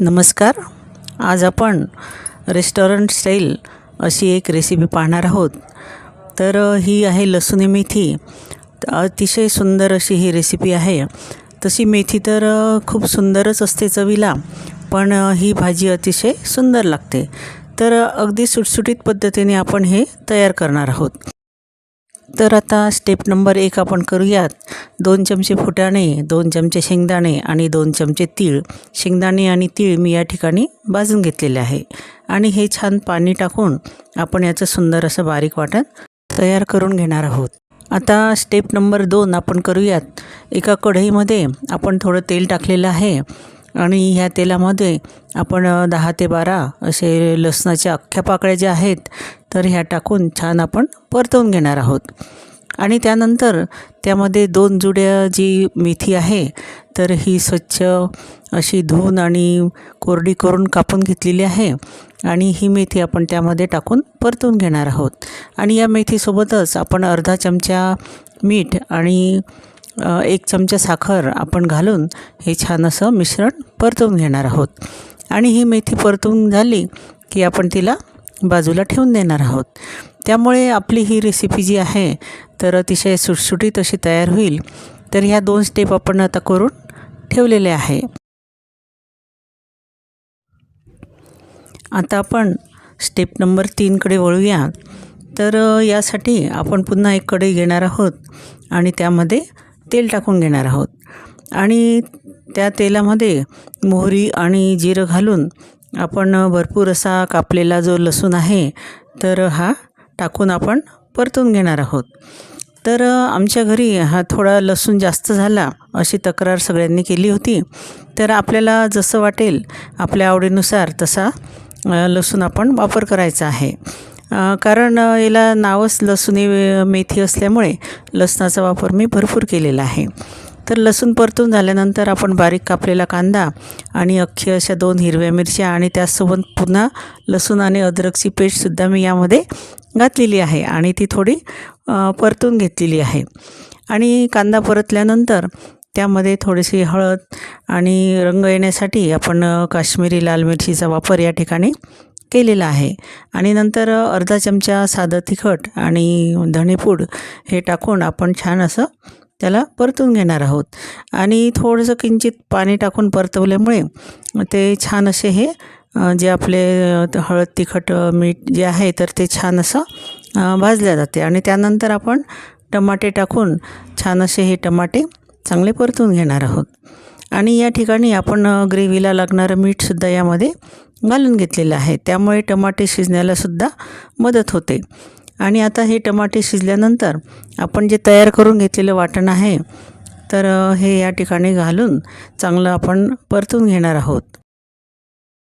नमस्कार. आज आपण रेस्टॉरंट स्टाईल अशी एक रेसिपी पाहणार आहोत. तर ही आहे लसूणी मेथी. अतिशय सुंदर अशी ही रेसिपी आहे. तशी मेथी तर खूप सुंदरच असते चवीला पण ही भाजी अतिशय सुंदर लागते. तर अगदी सुटसुटीत पद्धतीने आपण हे तयार करणार आहोत. तर आता स्टेप नंबर एक आपण करूयात. दोन चमचे फुटाणे दोन चमचे शेंगदाणे आणि दोन चमचे तीळ. शेंगदाणे आणि तीळ मी या ठिकाणी भाजून घेतलेले आहे. आणि हे छान पाणी टाकून आपण याचं सुंदर असं बारीक वाटण तयार करून घेणार आहोत. आता स्टेप नंबर दोन आपण करूयात. एका कढईमध्ये आपण थोडं तेल टाकलेलं आहे. आणि ह्या तेलामध्ये आपण दहा ते बारा असे लसणाच्या अख्ख्या पाकळ्या ज्या आहेत तर ह्या टाकून छान आपण परतवून घेणार आहोत. आणि त्यानंतर त्यामध्ये दोन जुड्या जी मेथी आहे तर ही स्वच्छ अशी धुवून आणि कोरडी करून कापून घेतलेली आहे आणि ही मेथी आपण त्यामध्ये टाकून परतून घेणार आहोत. आणि या मेथीसोबतच आपण अर्धा चमचा मीठ आणि एक चमचा साखर आपण घालून हे छान असं मिश्रण परतवून घेणार आहोत. आणि ही मेथी परतवून झाली की आपण तिला बाजूला ठेवून देणार आहोत. त्यामुळे आपली ही रेसिपी जी आहे तर अतिशय सुटसुटीत अशी तयार होईल. तर ह्या दोन स्टेप आपण आता करून ठेवलेले आहे. आता आपण स्टेप नंबर तीनकडे वळूया. तर यासाठी आपण पुन्हा एक कढई घेणार आहोत आणि त्यामध्ये तेल टाकून घेणार आहोत. आणि त्या तेलामध्ये मोहरी आणि जिरं घालून आपण भरपूर असा कापलेला जो लसूण आहे तर हा टाकून आपण परतून घेणार आहोत. तर आमच्या घरी हा थोडा लसूण जास्त झाला अशी तक्रार सगळ्यांनी केली होती. तर आपल्याला जसं वाटेल आपल्या आवडीनुसार तसा लसूण आपण वापर करायचा आहे. कारण याला नावच लसुणी मेथी असल्यामुळे लसणाचा वापर मी भरपूर केलेला आहे. तर लसूण परतून झाल्यानंतर आपण बारीक कापलेला कांदा आणि अख्खी अशा दोन हिरव्या मिरच्या आणि त्याचसोबत पुन्हा लसूण आणि अद्रकची पेस्टसुद्धा मी यामध्ये घातलेली आहे आणि ती थोडी परतून घेतलेली आहे. आणि कांदा परतल्यानंतर त्यामध्ये थोडीशी हळद आणि रंग येण्यासाठी आपण काश्मीरी लाल मिरचीचा वापर या ठिकाणी केलेला आहे. आणि नंतर अर्धा चमचा साधं तिखट आणि धणेपूड हे टाकून आपण छान असं त्याला परतून घेणार आहोत. आणि थोडंसं किंचित पाणी टाकून परतवल्यामुळे ते छान असे हे जे आपले हळद तिखट मीठ जे आहे तर ते छान असं भाजल्या जाते. आणि त्यानंतर आपण टमाटे टाकून छान असे हे टमाटे चांगले परतून घेणार आहोत. आणि या ठिकाणी आपण ग्रेव्हीला लागणारं मीठसुद्धा यामध्ये घालून घेतलेलं आहे. त्यामुळे टमाटे शिजण्यालासुद्धा मदत होते. आणि आता हे टमाटे शिजल्यानंतर आपण जे तयार करून घेतलेलं वाटण आहे तर हे या ठिकाणी घालून चांगलं आपण परतून घेणार आहोत.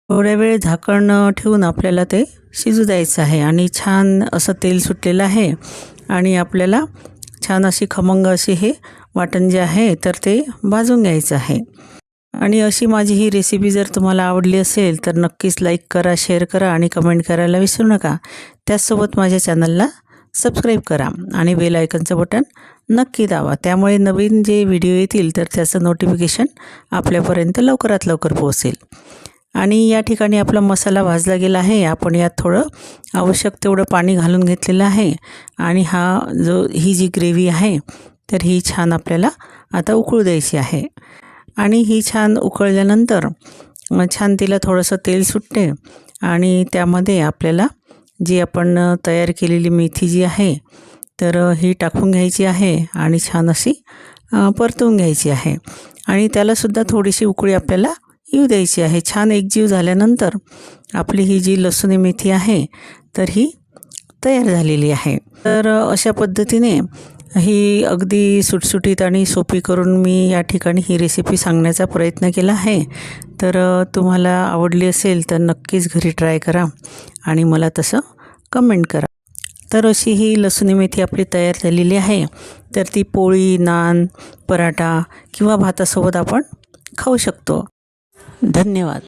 थोड्या वेळ झाकण ठेवून आपल्याला ते शिजू द्यायचं आहे. आणि छान असं तेल सुटलेलं आहे. आणि आपल्याला छान अशी खमंग अशी हे वाटण जे आहे तर ते भाजून घ्यायचं आहे. आणि अशी माझी ही रेसिपी जर तुम्हाला आवडली असेल तर नक्कीच लाईक करा शेअर करा आणि कमेंट करायला विसरू नका. त्याचसोबत माझ्या चॅनलला सबस्क्राईब करा आणि बेल आयकनचं बटन नक्की दावा त्यामुळे नवीन जे व्हिडिओ येतील तर त्याचं नोटिफिकेशन आपल्यापर्यंत लवकरात लवकर पोहोचेल. आणि या ठिकाणी आपला मसाला भाजला गेला आहे. आपण यात थोडं आवश्यक तेवढं पाणी घालून घेतलेलं आहे. आणि हा जो ही जी ग्रेव्ही आहे तर ही छान आपल्याला आता उकळू द्यायची आहे. आणि ही छान उकळल्यानंतर छान तिला थोडंसं तेल सुटते आणि त्यामध्ये आपल्याला जी आपण तयार केलेली मेथी जी आहे तर ही टाकून घ्यायची आहे आणि छान अशी परतून परतवून घ्यायची आहे. आणि त्यालासुद्धा थोडीशी उकळी आपल्याला येऊ द्यायची आहे. छान एकजीव झाल्यानंतर आपली ही जी लसूणी मेथी आहे तर ही तयार झालेली आहे. तर अशा पद्धतीने ही अगदी सुटसुटीत आणि सोपी करून मी या ठिकाणी ही रेसिपी सांगण्याचा प्रयत्न केला आहे. तर तुम्हाला आवडली असेल तर नक्कीच घरी ट्राय करा आणि मला तसं कमेंट करा. तर अशी ही लसुणी मेथी आपली तयार झालेली आहे. तर ती पोळी नान पराठा किंवा भातासोबत आपण खाऊ शकतो. धन्यवाद.